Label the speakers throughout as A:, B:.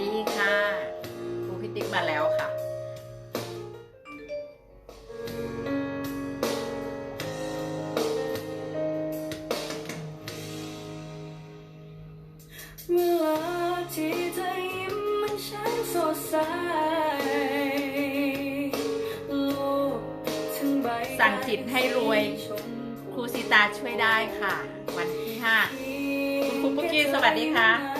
A: ดีค่ะครูพิติกมาแล้วค่ะ
B: เวลาที่เธอยิ้มมันช่างสดใส
A: สั่งจิตให้รวย ครูสีตาช่วยได้ค่ะ วันที่ห้าคุณครูปุ๊กกี้สวัสดีค่ะ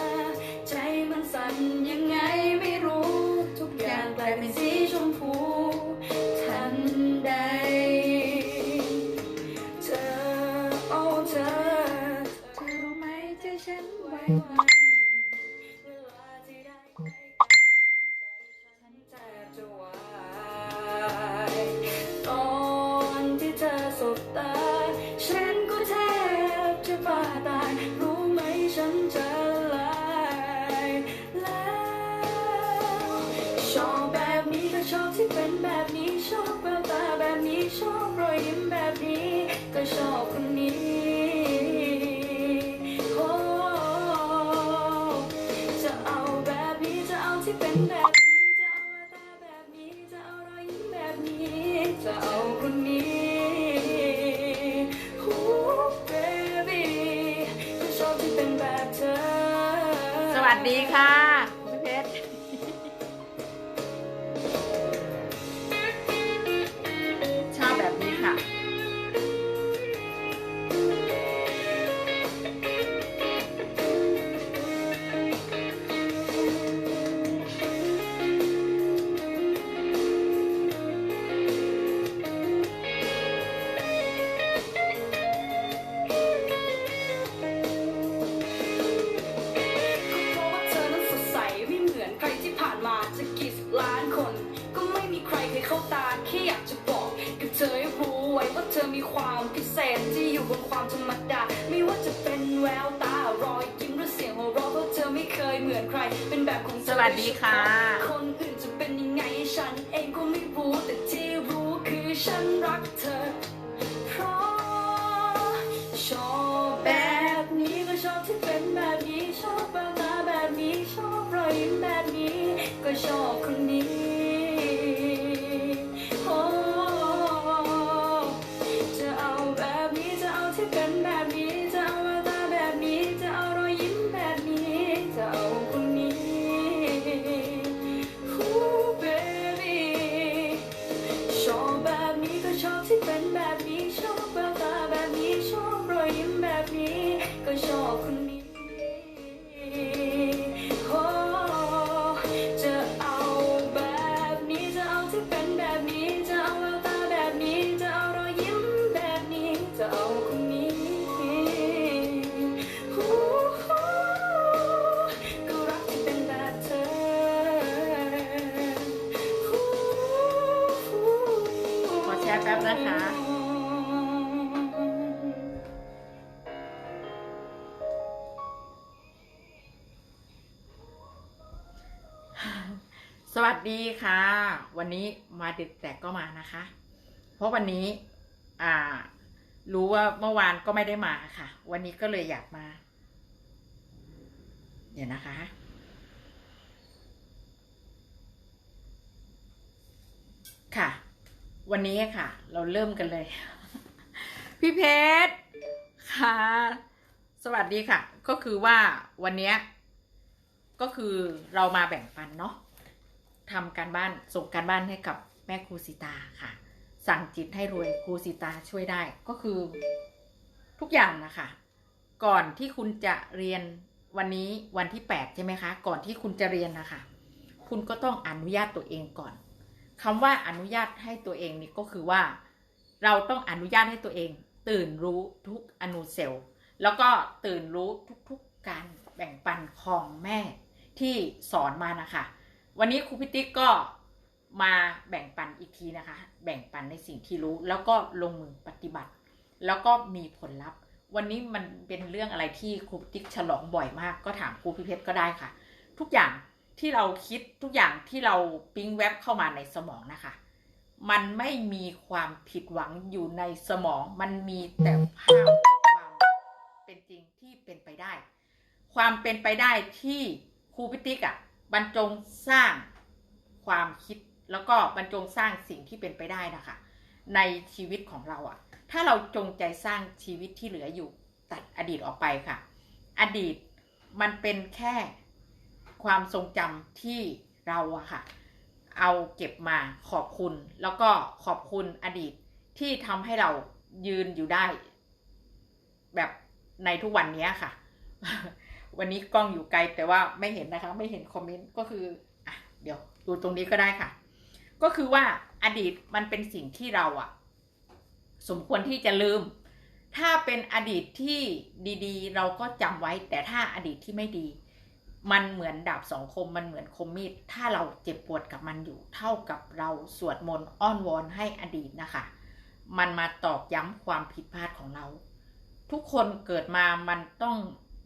B: ดีค่ะ ค
A: วา
B: มธรรมดา ไม่ว่าจะเป็นแววตารอยยิ้มหรือเสียงหัวเราะเพราะเธอไม่เคยเหมือนใคร เป็นแบบของเธอ
A: สวัสดีค่ะ
B: คนอื่น
A: สวัสดีค่ะ วันนี้มาดึกแต่ก็มานะคะ เพราะวันนี้อ่า รู้ว่าเมื่อวานก็ไม่ได้มาค่ะ วันนี้ก็เลยอยากมา เดี๋ยวนะคะ ค่ะ วันนี้ค่ะ เราเริ่มกันเลย พี่เพชรค่ะ สวัสดีค่ะ ก็คือว่าวันนี้ก็คือเรามาแบ่งปันเนาะ ทำการบ้านส่งการบ้านให้กับแม่ครูสิตาค่ะ สั่งจิตให้รวยครูสิตาช่วยได้ก็คือ ทุกอย่างนะคะก่อนที่คุณจะเรียนวันนี้วันที่แปดใช่ไหมคะ ก่อนที่คุณจะเรียนนะคะ คุณก็ต้องอนุญาตตัวเองก่อนคำว่าอนุญาตให้ตัวเองนี่ก็คือว่า เราต้องอนุญาตให้ตัวเอง ตื่นรู้ทุกอนูเซลล์แล้วก็ตื่นรู้ทุกๆการแบ่งปันของแม่ที่สอนมานะคะ วันนี้ครูพิติกก็มาแบ่งปันอีกทีนะคะ แบ่งปันในสิ่งที่รู้ แล้วก็ลงมือปฏิบัติ แล้วก็มีผลลัพธ์ วันนี้มันเป็นเรื่องอะไรที่ครูพิติกฉลองบ่อยมาก ก็ถามครูพิเพชรก็ได้ค่ะ ทุกอย่างที่เราคิดทุกอย่างที่เราปิ๊งแวบเข้ามาในสมองนะคะ มันไม่มีความผิดหวังอยู่ในสมอง มันมีแต่ภาพความเป็นจริงที่เป็นไปได้ ความเป็นไปได้ที่ครูพิติกอะ่ะ บรรจงสร้างความคิดแล้วก็บรรจงสร้างสิ่งที่เป็นไปได้นะคะ ในชีวิตของเราอะถ้าเราจงใจสร้างชีวิตที่เหลืออยู่ตัดอดีตออกไปค่ะ อดีตมันเป็นแค่ความทรงจำที่เราอะค่ะ เอาเก็บมาขอบคุณ แล้วก็ขอบคุณอดีตที่ทำให้เรายืนอยู่ได้ แบบในทุกวันนี้ค่ะ วันนี้กล้องอยู่ไกลแต่ว่าไม่เห็นนะคะ ไม่เห็นคอมเมนต์ก็คืออะเดี๋ยวดูตรงนี้ก็ได้ค่ะ ก็คือว่าอดีตมันเป็นสิ่งที่เราอะสมควรที่จะลืม ถ้าเป็นอดีตที่ดีๆ เราก็จำไว้ แต่ถ้าอดีตที่ไม่ดี มันเหมือนดาบสองคม มันเหมือนคมมีด ถ้าเราเจ็บปวดกับมันอยู่ เท่ากับเราสวดมนต์อ้อนวอนให้อดีตนะคะ มันมาตอกย้ำความผิดพลาดของเรา ทุกคนเกิดมามันต้อง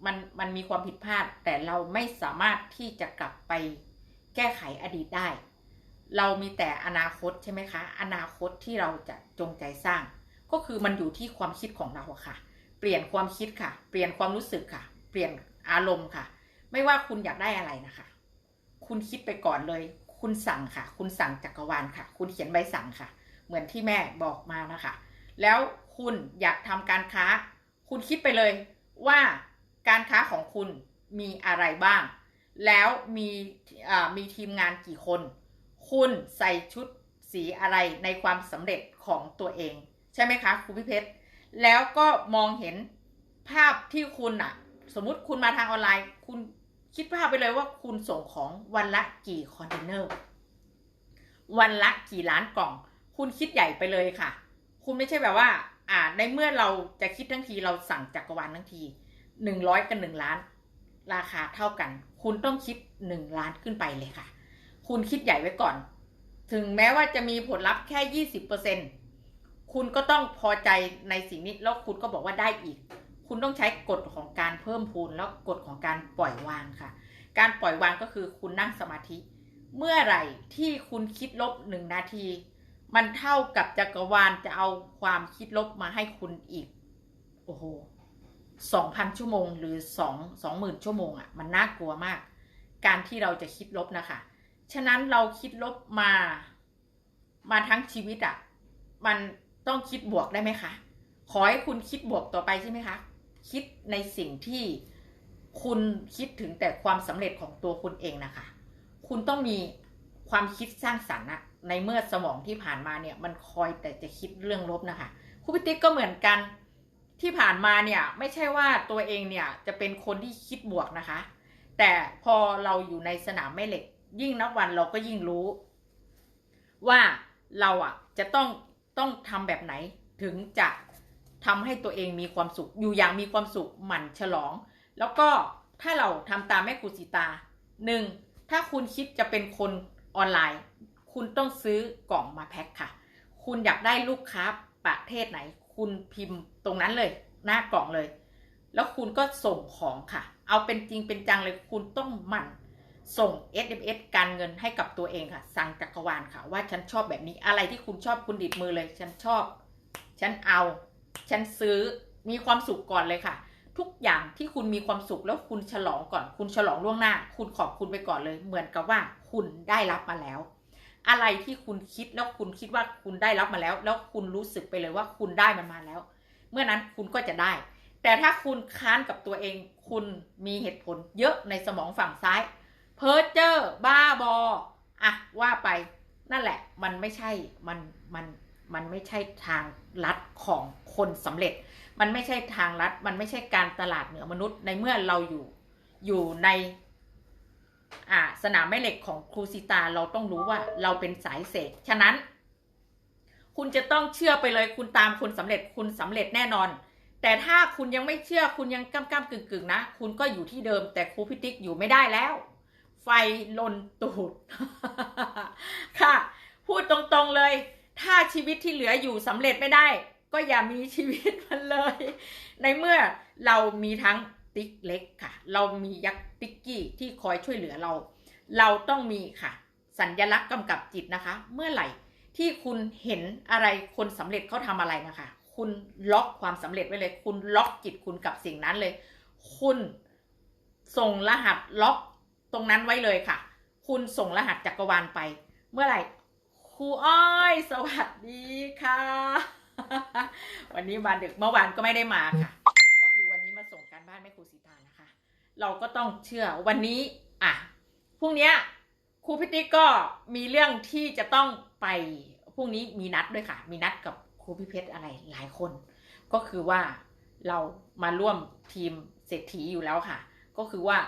A: มันมันมีความผิดพลาด แต่เราไม่สามารถที่จะกลับไปแก้ไขอดีตได้ เรามีแต่อนาคตใช่ไหมคะ อนาคตที่เราจะจงใจสร้าง ก็คือมันอยู่ที่ความคิดของเราอะค่ะ เปลี่ยนความคิดค่ะ เปลี่ยนความรู้สึกค่ะ เปลี่ยนอารมณ์ค่ะ ไม่ว่าคุณอยากได้อะไรนะคะ คุณคิดไปก่อนเลย คุณสั่งค่ะ คุณสั่งจักรวาลค่ะ คุณเขียนใบสั่งค่ะ เหมือนที่แม่บอกมานะคะ แล้วคุณอยากทำการค้า คุณคิดไปเลยว่า การค้าของคุณมีอะไรบ้าง แล้วมีมีทีมงานกี่คน คุณใส่ชุดสีอะไรในความสำเร็จของตัวเอง ใช่ไหมคะครูพิเพชรแล้วก็มองเห็นภาพที่คุณอะสมมติคุณมาทางออนไลน์ คุณคิดภาพไปเลยว่าคุณส่งของวันละกี่คอนเทนเนอร์วันละกี่ล้านกล่อง คุณคิดใหญ่ไปเลยค่ะ คุณไม่ใช่แบบว่า อ่าในเมื่อเราจะคิดทั้งทีเราสั่งจักรวาลทั้งที หนึ่งร้อยกับหนึ่งล้าน ราคาเท่ากัน คุณต้องคิดหนึ่งล้านขึ้นไปเลยค่ะ คุณคิดใหญ่ไว้ก่อน ถึงแม้ว่าจะมีผลลัพธ์แค่ยี่สิบเปอร์เซ็นคุณก็ต้องพอใจในสิ่งนี้แล้วคุณก็บอกว่าได้อีก คุณต้องใช้กฎของการเพิ่มพูนแล้วกฎของการปล่อยวางค่ะ การปล่อยวางก็คือคุณนั่งสมาธิ เมื่อไหร่ที่คุณคิดลบหนึ่งนาที มันเท่ากับจักรวาลจะเอาความคิดลบมาให้คุณอีก โอ้โห สองพันชั่วโมง หรือสองสองหมื่นชั่วโมงอะ่ะมันน่ากลัวมาก การที่เราจะคิดลบนะคะ ฉะนั้นเราคิดลบมา มาทั้งชีวิตอะ่ะ มันต้องคิดบวกได้ไหมคะ ขอให้คุณคิดบวกต่อไปใช่ไหมคะ คิดในสิ่งที่คุณคิดถึงแต่ความสำเร็จของตัวคุณเองนะคะ คุณต้องมีความคิดสร้างสรรค์อะในเมื่อสมองที่ผ่านมาเนี่ย มันคอยแต่จะคิดเรื่องลบนะคะครูพิติ๊กก็เหมือนกัน ที่ผ่านมาเนี่ยไม่ใช่ว่าตัวเองเนี่ยจะเป็นคนที่คิดบวกนะคะ แต่พอเราอยู่ในสนามแม่เหล็ก ยิ่งนับวันเราก็ยิ่งรู้ ว่าเราอะจะต้องต้องทำแบบไหนถึงจะทำให้ตัวเองมีความสุข อยู่อย่างมีความสุขหมั่นฉลอง แล้วก็ถ้าเราทำตามแม่ครูสีตาหนึ่งถ้าคุณคิดจะเป็นคนออนไลน์ คุณต้องซื้อกล่องมาแพ็คค่ะ คุณอยากได้ลูกค้าประเทศไหน คุณพิมพ์ตรงนั้นเลย หน้ากล่องเลย แล้วคุณก็ส่งของค่ะ เอาเป็นจริงเป็นจังเลยคุณต้องหมั่นส่ง SMS การเงินให้กับตัวเองค่ะ สั่งจักรวาลค่ะ ว่าฉันชอบแบบนี้อะไรที่คุณชอบคุณดิดมือเลย ฉันชอบ ฉันเอา ฉันซื้อมีความสุขก่อนเลยค่ะ ทุกอย่างที่คุณมีความสุขแล้วคุณฉลองก่อน คุณฉลองล่วงหน้า คุณขอบคุณไปก่อนเลย เหมือนกับว่าคุณได้รับมาแล้ว อะไรที่คุณคิดแล้วคุณคิดว่าคุณได้รับมาแล้ว แล้วคุณรู้สึกไปเลยว่าคุณได้มันมาแล้ว เมื่อนั้นคุณก็จะได้ แต่ถ้าคุณค้านกับตัวเอง คุณมีเหตุผลเยอะในสมองฝั่งซ้าย เพ้อเจ้อบ้าบออะว่าไปนั่นแหละมันไม่ใช่มันมันมันไม่ใช่ทางลัดของคนสำเร็จ มันไม่ใช่ทางลัด มันไม่ใช่การตลาดเหนือมนุษย์ในเมื่อเราอยู่อยู่ใน อ่าสนามแม่เหล็กของครูซิตาเราต้องรู้ว่าเราเป็นสายเสกฉะนั้น คุณจะต้องเชื่อไปเลยคุณตามคนสำเร็จคุณสำเร็จแน่นอน แต่ถ้าคุณยังไม่เชื่อคุณยังก้ำก้ำกึ่งกึ่งนะคุณก็อยู่ที่เดิม แต่ครูพิติกอยู่ไม่ได้แล้ว ไฟลนตูดค่ะ พูดตรงๆเลย ถ้าชีวิตที่เหลืออยู่สำเร็จไม่ได้ ก็อย่ามีชีวิตมันเลย ในเมื่อเรามีทั้ง ติ๊กเล็กค่ะ เรามียักษ์ติ๊กกี้ที่คอยช่วยเหลือเรา เราต้องมีค่ะ สัญญลักษณ์กำกับจิตนะคะ เมื่อไหร่ที่คุณเห็นอะไรคนสำเร็จเขาทำอะไรนะคะ คุณล็อกความสำเร็จไว้เลย คุณล็อกจิตคุณกับสิ่งนั้นเลย คุณส่งรหัสล็อกตรงนั้นไว้เลยค่ะ คุณส่งรหัสจักรวาลไป เมื่อไหร่ครูอ้อยสวัสดีค่ะ วันนี้มาดึกเมื่อวานก็ไม่ได้มาค่ะานแม่ครูสีตานะคะ เราก็ต้องเชื่อวันนี้อะพรุ่งนี้ครูพิติกก็มีเรื่องที่จะต้องไปพรุ่งนี้มีนัดด้วยค่ะ มีนัดกับครูพิเพชรอะไรหลายคน ก็คือว่าเรามาร่วมทีมเศรษฐีอยู่แล้วค่ะ ก็คือว่า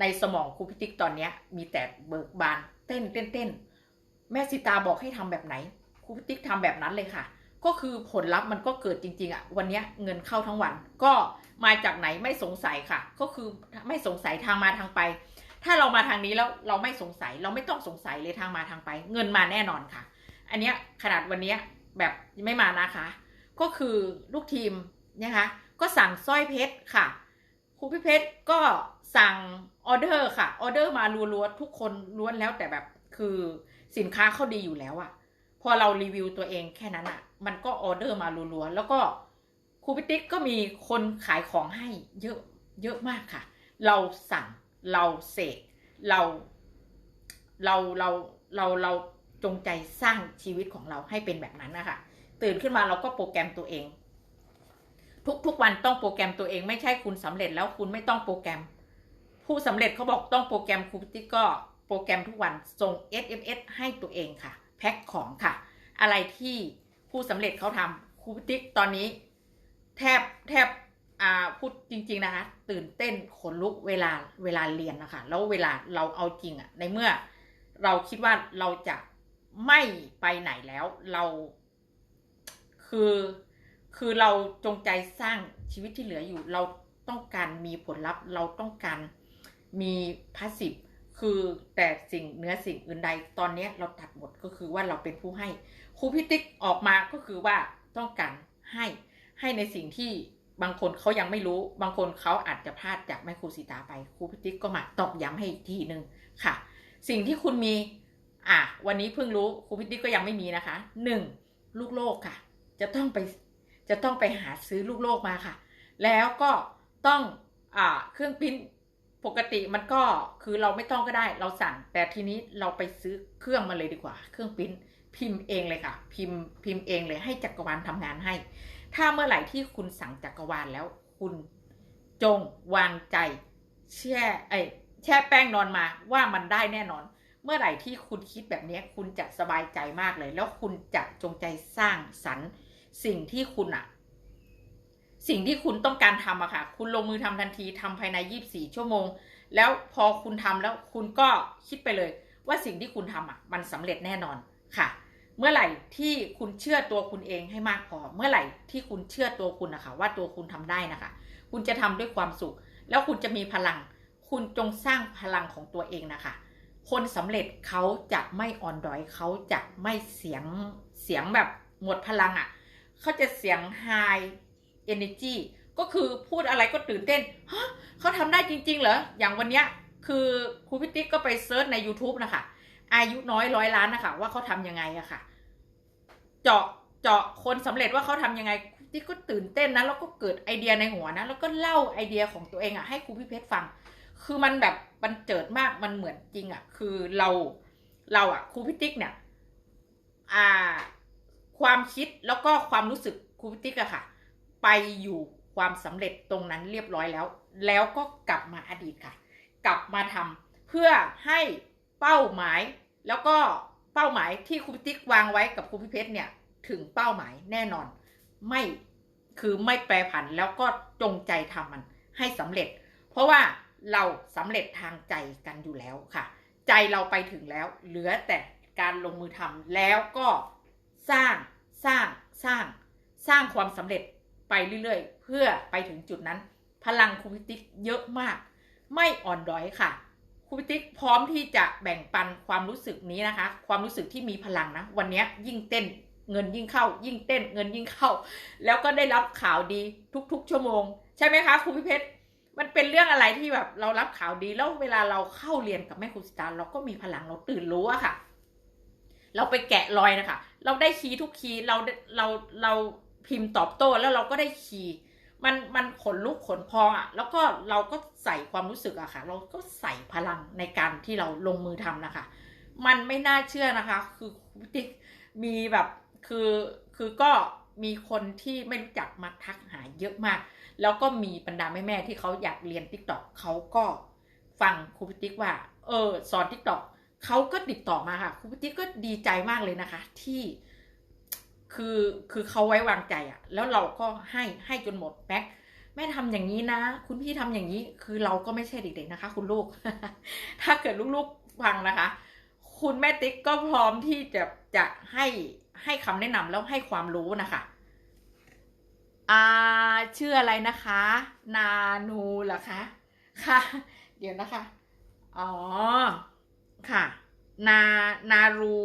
A: ในสมองครูพิติกตอนนี้มีแต่เบิกบานเต้นเต้นเต้นแม่สิตาบอกให้ทำแบบไหนครูพิติกทำแบบนั้นเลยค่ะ ก็คือผลลัพธ์มันก็เกิดจริง ๆอะวันนี้เงินเข้าทั้งวัน ก็มาจากไหนไม่สงสัยค่ะ ก็คือไม่สงสัยทางมาทางไป ถ้าเรามาทางนี้แล้วเราไม่สงสัย เราไม่ต้องสงสัยเลยทางมาทางไป เงินมาแน่นอนค่ะ อันเนี้ยขนาดวันนี้แบบไม่มานะคะ ก็คือลูกทีมนะคะ ก็สั่งสร้อยเพชรค่ะครูพี่เพชรก็สั่งออเดอร์ค่ะออเดอร์มารัวๆทุกคนล้วนแล้วแต่แบบคือสินค้าเขาดีอยู่แล้วอะพอเรารีวิวตัวเองแค่นั้นอะ มันก็ออเดอร์มารัวๆแล้วก็ครูพิติ๊กก็มีคนขายของให้เยอะเยอะมากค่ะ เราสั่งเราเสกเราเราเราเราเราจงใจสร้างชีวิตของเราให้เป็นแบบนั้นนะคะตื่นขึ้นมาเราก็โปรแกรมตัวเอง ทุกทุกวันต้องโปรแกรมตัวเองไม่ใช่คุณสำเร็จแล้วคุณไม่ต้องโปรแกรม ผู้สำเร็จเขาบอกต้องโปรแกรมครูพิติ๊กก็โปรแกรมทุกวันส่ง SMS ให้ตัวเองค่ะ แพ็คของค่ะ อะไรที่ ผู้สำเร็จเขาทำครูพิติ๊กตอนนี้ แทบแทบอ่าพูดจริง ๆ นะคะ ตื่นเต้นขนลุกเวลาเวลาเรียนนะคะแล้วเวลาเราเอาจริงอะในเมื่อเราคิดว่าเราจะไม่ไปไหนแล้วเราคือคือเราจงใจสร้างชีวิตที่เหลืออยู่ เราต้องการมีผลลัพธ์ เราต้องการมีพาสซีฟคือแต่สิ่งเนื้อสิ่งอื่นใดตอนนี้เราตัดหมดก็คือว่าเราเป็นผู้ให้ ครูพิติกออกมาก็คือว่าต้องการให้ให้ในสิ่งที่บางคนเขายังไม่รู้ บางคนเขาอาจจะพลาดจากแม่ครูสีตาไปครูพิติกก็มาตอกย้ำให้อีกทีหนึ่งค่ะ สิ่งที่คุณมี อะวันนี้เพิ่งรู้ครูพิติกก็ยังไม่มีนะคะหนึ่งลูกโลกค่ะ จะต้องไปจะต้องไปหาซื้อลูกโลกมาค่ะ แล้วก็ต้องอ่าเครื่องปริ้นปกติมันก็คือเราไม่ต้องก็ได้ เราสั่งแต่ทีนี้เราไปซื้อเครื่องมาเลยดีกว่า เครื่องปริ้น พิมพ์เองเลยค่ะ พิมพ์พิมพ์เองเลยให้จักรวาลทำงานให้ ถ้าเมื่อไหร่ที่คุณสั่งจักรวาลแล้ว คุณจงวางใจ แช่ไอแช่แป้งนอนมาว่ามันได้แน่นอน เมื่อไหร่ที่คุณคิดแบบนี้คุณจะสบายใจมากเลย แล้วคุณจะจงใจสร้างสรรค์สิ่งที่คุณอะสิ่งที่คุณต้องการทำอะค่ะ คุณลงมือทำทันทีทำภายใน24ชั่วโมง แล้วพอคุณทำแล้วคุณก็คิดไปเลย ว่าสิ่งที่คุณทำอะมันสำเร็จแน่นอนค่ะ เมื่อไหร่ที่คุณเชื่อตัวคุณเองให้มากพอ เมื่อไหร่ที่คุณเชื่อตัวคุณนะคะว่าตัวคุณทำได้นะคะ คุณจะทำด้วยความสุข แล้วคุณจะมีพลัง คุณจงสร้างพลังของตัวเองนะคะ คนสำเร็จเขาจะไม่อ่อนดอยเขาจะไม่เสียงเสียงแบบหมดพลังอะ่ะเขาจะเสียง high energy ก็คือพูดอะไรก็ตื่นเต้นฮะเขาทำได้จริง ๆ เหรออย่างวันเนี้ยคือครูพิติ๊กก็ไปเซิร์ชใน YouTube นะคะ อายุน้อยร้อยล้านนะคะว่าเขาทำยังไงอะค่ะ เจาะเจาะคนสำเร็จว่าเขาทำยังไงครูพิติ๊กก็ตื่นเต้นนะแล้วก็เกิดไอเดียในหัวนะ แล้วก็เล่าไอเดียของตัวเองอะให้ครูพี่เพชรฟัง คือมันแบบมันเจิดมากมันเหมือนจริงอะคือเราเราอะครูพิติ๊กเนี่ย อ่า ความคิดแล้วก็ความรู้สึกครูพิติ๊กอะค่ะ ไปอยู่ความสำเร็จตรงนั้นเรียบร้อยแล้ว แล้วก็กลับมาอดีตค่ะ กลับมาทำเพื่อให้ เป้าหมายแล้วก็เป้าหมายที่ครูพิติ๊กวางไว้กับครูพิเพชรเนี่ยถึงเป้าหมายแน่นอน ไม่คือไม่แปรผันแล้วก็จงใจทำมันให้สำเร็จ เพราะว่าเราสำเร็จทางใจกันอยู่แล้วค่ะ ใจเราไปถึงแล้ว เหลือแต่การลงมือทำแล้วก็สร้างสร้างสร้างสร้างความสำเร็จไปเรื่อยๆ เพื่อไปถึงจุดนั้น พลังครูพิติ๊กเยอะมาก ไม่อ่อนด้อยค่ะ ครูพิติ๊กพร้อมที่จะแบ่งปันความรู้สึกนี้นะคะ ความรู้สึกที่มีพลังนะ วันนี้ยิ่งเต้นเงินยิ่งเข้า ยิ่งเต้นเงินยิ่งเข้า แล้วก็ได้รับข่าวดีทุกๆ ชั่วโมง ใช่ไหมคะครูพิเพชรมันเป็นเรื่องอะไรที่แบบเรารับข่าวดีแล้วเวลาเราเข้าเรียนกับแม่ครูสตาร์เราก็มีพลังเราตื่นรู้อะค่ะ เราไปแกะรอยนะคะ เราได้คีย์ทุกคีย์เราเราเราพิมพ์ตอบโต้แล้วเราก็ได้คีย์ มันมันขนลุกขนพองอะแล้วก็เราก็ใส่ความรู้สึกอะค่ะ เราก็ใส่พลังในการที่เราลงมือทำนะคะ มันไม่น่าเชื่อนะคะ คือคุณติ๊กมีแบบคือคือก็มีคนที่ไม่รู้จักมาทักหาเยอะมาก แล้วก็มีบรรดาแม่ๆที่เขาอยากเรียนติ๊กต็อกเขาก็ฟังครูพิติ๊กว่า เออ สอนติ๊กต็อกเขาก็ติดต่อมาค่ะครูพิติ๊กก็ดีใจมากเลยนะคะ ที่ คือคือเขาไว้วางใจอะแล้วเราก็ให้ให้จนหมดแม็กแม่ทำอย่างนี้นะ คุณพี่ทำอย่างนี้คือเราก็ไม่ใช่เด็กๆนะคะ คุณลูก ถ้าเกิดลูกๆฟังนะคะ คุณแม่ติ๊กก็พร้อมที่จะจะให้ให้คำแนะนำแล้วให้ความรู้นะคะอ่าชื่ออะไรนะคะ นานูเหรอคะค่ะ เดี๋ยวนะคะ อ๋อค่ะ นา นารู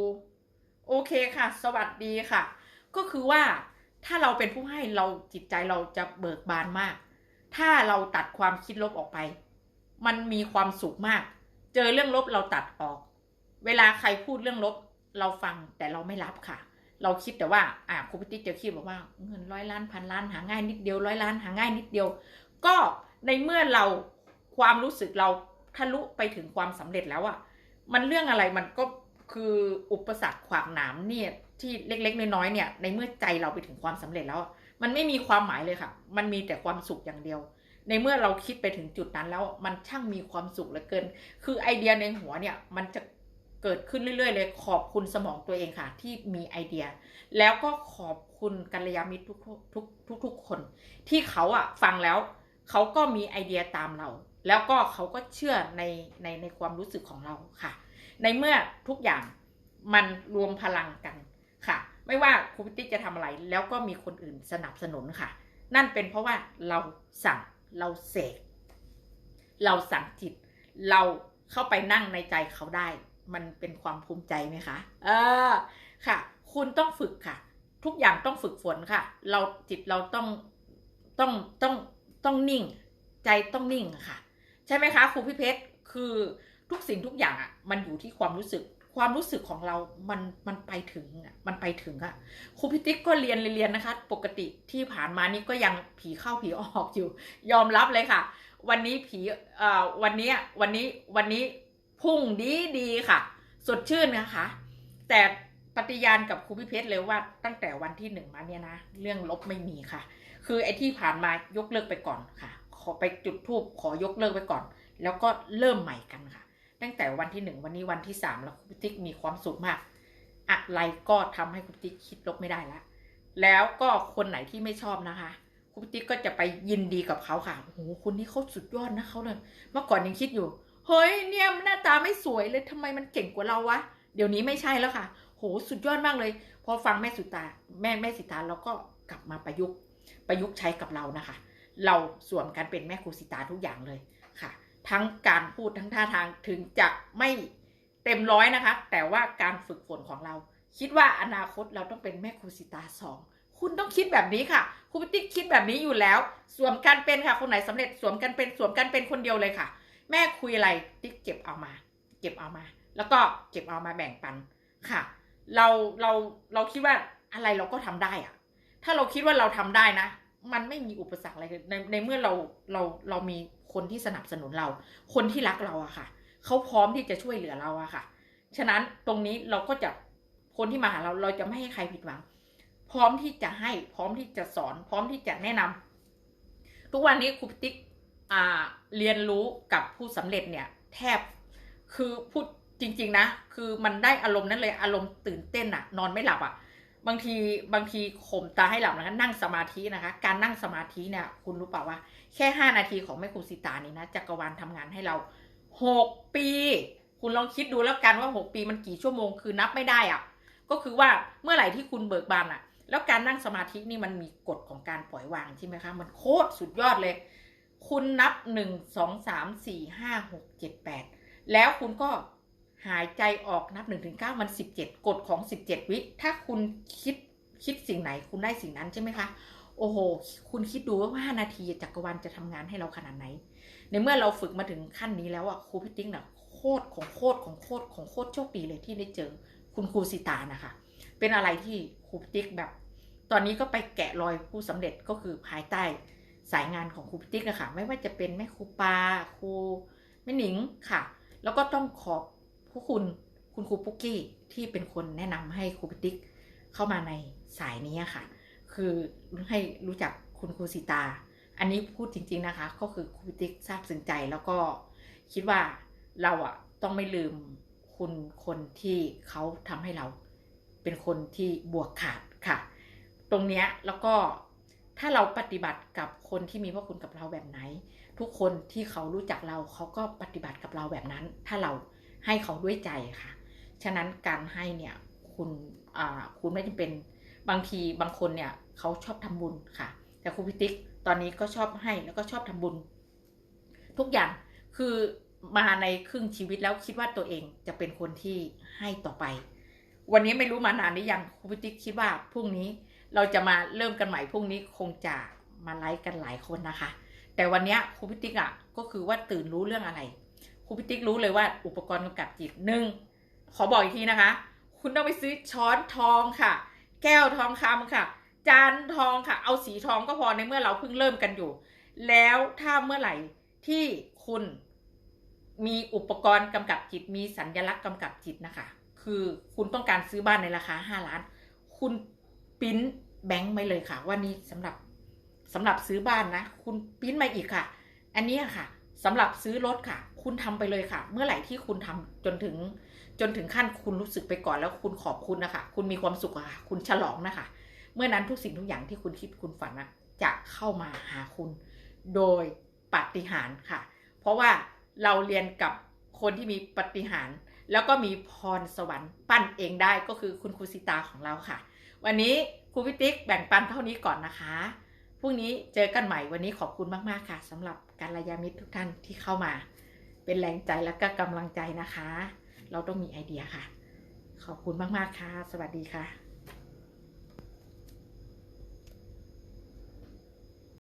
A: โอเคค่ะ สวัสดีค่ะ ก็คือว่าถ้าเราเป็นผู้ให้เราจิตใจเราจะเบิกบานมาก ถ้าเราตัดความคิดลบออกไป มันมีความสุขมาก เจอเรื่องลบเราตัดออก เวลาใครพูดเรื่องลบ เราฟังแต่เราไม่รับค่ะ เราคิดแต่ว่าอ่าครูพิติกจะคิดบอกว่าเงินร้อยล้านพันล้านหาง่ายนิดเดียวร้อยล้านหาง่ายนิดเดียว ก็ในเมื่อเราความรู้สึกเราทะลุไปถึงความสำเร็จแล้วอะมันเรื่องอะไรมันก็คืออุปสรรคขวากหนามเนี่ย ที่เล็ก ๆ น้อยๆเนี่ย ในเมื่อใจเราไปถึงความสำเร็จแล้ว มันไม่มีความหมายเลยค่ะ มันมีแต่ความสุขอย่างเดียว ในเมื่อเราคิดไปถึงจุดนั้นแล้วมันช่างมีความสุขเหลือเกิน คือไอเดียในหัวเนี่ยมันจะเกิดขึ้นเรื่อยๆเลย ขอบคุณสมองตัวเองค่ะ ที่มีไอเดีย แล้วก็ขอบคุณกัลยาณมิตรทุกทุกทุกทุกๆคน ที่เขาอะฟังแล้วเขาก็มีไอเดียตามเรา แล้วก็เขาก็เชื่อในในในความรู้สึกของเราค่ะ ในเมื่อทุกอย่างมันรวมพลังกัน ค่ะ ไม่ว่าครูพิติกจะทำอะไรแล้วก็มีคนอื่นสนับสนุนค่ะ นั่นเป็นเพราะว่าเราสั่งเราเสกเราสั่งจิต เราเข้าไปนั่งในใจเขาได้ มันเป็นความภูมิใจไหมคะเออค่ะ คุณต้องฝึกค่ะ ทุกอย่างต้องฝึกฝนค่ะ เราจิตเราต้องต้องต้องต้องนิ่ง ใจต้องนิ่งค่ะ ใช่ไหมคะครูพี่เพชรคือทุกสิ่งทุกอย่างอะมันอยู่ที่ความรู้สึก ความรู้สึกของเรา มัน มันไปถึงอะ มันไปถึงอะ ครูพิติ๊กก็เรียนเรียนนะคะ ปกติที่ผ่านมานี่ก็ยังผีเข้าผีออกอยู่ ยอมรับเลยค่ะ วันนี้ผี เอ่อ วันนี้ วันนี้ วันนี้พุ่งดีดีค่ะ สดชื่นนะคะ แต่ปฏิญาณกับครูพิเพชรเลยว่าตั้งแต่วันที่หนึ่งมาเนี่ยนะ เรื่องลบไม่มีค่ะ คือไอ้ที่ผ่านมายกเลิกไปก่อนค่ะ ขอไปจุดทูบขอยกเลิกไปก่อน แล้วก็เริ่มใหม่กันค่ะ ตั้งแต่วันที่หนึ่งวันนี้วันที่สามแล้วคุณติ๊กมีความสุขมาก อะไรก็ทำให้คุณติ๊กคิดลบไม่ได้ละ แล้วก็คนไหนที่ไม่ชอบนะคะ คุณติ๊กก็จะไปยินดีกับเขาค่ะโอ้โหคนนี้เขาสุดยอดนะเขาเลยเมื่อก่อนยังคิดอยู่ เฮ้ยเนี่ยหน้าตาไม่สวยเลยทำไมมันเก่งกว่าเราวะ เดี๋ยวนี้ไม่ใช่แล้วค่ะ โหสุดยอดมากเลย พอฟังแม่สุตา แม่แม่สิตาเราก็กลับมาประยุกต์ประยุกต์ใช้กับเรานะคะ เราสวมกันเป็นแม่ครูสิตาทุกอย่างเลย ทั้งการพูดทั้งท่าทางถึงจะไม่เต็มร้อยนะคะ แต่ว่าการฝึกฝนของเรา คิดว่าอนาคตเราต้องเป็นแม่ครูสิตาสองคุณต้องคิดแบบนี้ค่ะครูพิติ๊กคิดแบบนี้อยู่แล้ว สวมกันเป็นค่ะ คนไหนสำเร็จสวมกันเป็นสวมกันเป็นคนเดียวเลยค่ะ แม่คุยอะไรติ๊กเก็บเอามา เก็บเอามา แล้วก็เก็บเอามาแบ่งปันค่ะ เราเราเราคิดว่าอะไรเราก็ทำได้อะถ้าเราคิดว่าเราทำได้นะ มันไม่มีอุปสรรคอะไรในในเมื่อเราเราเรามี คนที่สนับสนุนเรา คนที่รักเราอะค่ะ เขาพร้อมที่จะช่วยเหลือเราอะค่ะ ฉะนั้นตรงนี้เราก็จะคนที่มาหาเราเราจะไม่ให้ใครผิดหวัง พร้อมที่จะให้พร้อมที่จะสอน พร้อมที่จะแนะนำทุกวันนี้ครูพิติ๊กเรียนรู้กับผู้สำเร็จเนี่ย แทบคือพูดจริง ๆ นะ คือมันได้อารมณ์นั้นเลยอารมณ์ตื่นเต้นอะนอนไม่หลับอะบางทีบางทีข่มตาให้หลับนะคะนั่งสมาธินะคะ การนั่งสมาธิเนี่ย คุณรู้เปล่าว่า แค่ห้านาทีของแม่ครูสิตานี่นะจักรวาลทำงานให้เราหกปี คุณลองคิดดูแล้วกันว่าหกปีมันกี่ชั่วโมงคือนับไม่ได้อะก็คือว่าเมื่อไหร่ที่คุณเบิกบานอะแล้วการนั่งสมาธินี่มันมีกฎของการปล่อยวางใช่ไหมคะ มันโคตรสุดยอดเลย คุณนับหนึ่งสองสามสี่ห้าหกเจ็ดแปดแล้วคุณก็หายใจออกนับหนึ่งถึงเก้ามันสิบเจ็ดกฎของสิบเจ็ดวิ ถ้าคุณคิดคิดสิ่งไหนคุณได้สิ่งนั้นใช่ไหมคะ โอ้โห คุณคิดดูว่าห้านาทีจักรวาลจะทำงานให้เราขนาดไหน ในเมื่อเราฝึกมาถึงขั้นนี้แล้วอะครูพิติ้งน่ะโคตรของโคตรของโคตรของโคตรโชคดีเลยที่ได้เจอคุณครูสิตานะคะ เป็นอะไรที่ครูพิติ๊กแบบ ตอนนี้ก็ไปแกะรอยผู้สำเร็จก็คือภายใต้สายงานของครูพิติ๊กอะค่ะไม่ว่าจะเป็นแม่ครูปาครูแม่หนิงค่ะ แล้วก็ต้องขอบผู้คุณคุณครูปุ๊กกี้ที่เป็นคนแนะนำให้ครูพิติ๊กเข้ามาในสายนี้อะค่ะ คือให้รู้จักคุณครูสีตา อันนี้พูดจริง ๆนะคะ ก็คือครูพิติ๊กทราบซึ้งใจแล้วก็คิดว่าเราอะต้องไม่ลืมคุณคนที่เขาทำให้เราเป็นคนที่บวกขาดค่ะ ตรงเนี้ยแล้วก็ถ้าเราปฏิบัติกับคนที่มีพระคุณกับเราแบบไหน ทุกคนที่เขารู้จักเราเขาก็ปฏิบัติกับเราแบบนั้น ถ้าเราให้เขาด้วยใจค่ะ ฉะนั้นการให้เนี่ยคุณอ่าคุณไม่จำเป็นบางทีบางคนเนี่ย เขาชอบทำบุญค่ะ แต่ครูพิติ๊กตอนนี้ก็ชอบให้แล้วก็ชอบทำบุญ ทุกอย่างคือมาในครึ่งชีวิตแล้วคิดว่าตัวเองจะเป็นคนที่ให้ต่อไป วันนี้ไม่รู้มานานหรือยังครูพิติ๊กคิดว่าพรุ่งนี้เราจะมาเริ่มกันใหม่พรุ่งนี้คงจะมาไลฟ์กันหลายคนนะคะ แต่วันนี้ครูพิติ๊กอะก็คือว่าตื่นรู้เรื่องอะไรครูพิติ๊กรู้เลยว่าอุปกรณ์กำกับจิตหนึ่งขอบอกอีกทีนะคะ คุณต้องไปซื้อช้อนทองค่ะ แก้วทองคำค่ะ จานทองค่ะ เอาสีทองก็พอในเมื่อเราเพิ่งเริ่มกันอยู่ แล้วถ้าเมื่อไหร่ที่คุณมีอุปกรณ์กำกับจิต มีสัญลักษณ์กำกับจิตนะคะ คือคุณต้องการซื้อบ้านในราคา5ล้าน คุณปิ้นแบงค์ไปเลยค่ะ ว่านี่สำหรับสำหรับซื้อบ้านนะ คุณปิ้นมาอีกค่ะ อันนี้ค่ะสำหรับซื้อรถค่ะ คุณทำไปเลยค่ะ เมื่อไหร่ที่คุณทำจนถึงจนถึงขั้นคุณรู้สึกไปก่อนแล้วคุณขอบคุณนะคะ คุณมีความสุขค่ะ คุณฉลองนะคะ เมื่อนั้นทุกสิ่งทุกอย่างที่คุณคิดคุณฝันนะจะเข้ามาหาคุณ โดยปฏิหารค่ะ เพราะว่าเราเรียนกับคนที่มีปฏิหาร แล้วก็มีพรสวรรค์ปั้นเองได้ก็คือคุณครูสิตาของเราค่ะ วันนี้ครูพิติ๊กแบ่งปันเท่านี้ก่อนนะคะพรุ่งนี้เจอกันใหม่วันนี้ขอบคุณมากๆค่ะสำหรับการยามิตรทุกท่านที่เข้ามา เป็นแรงใจและก็กำลังใจนะคะ เราต้องมีไอเดียค่ะ ขอบคุณมากๆค่ะ สวัสดีค่ะ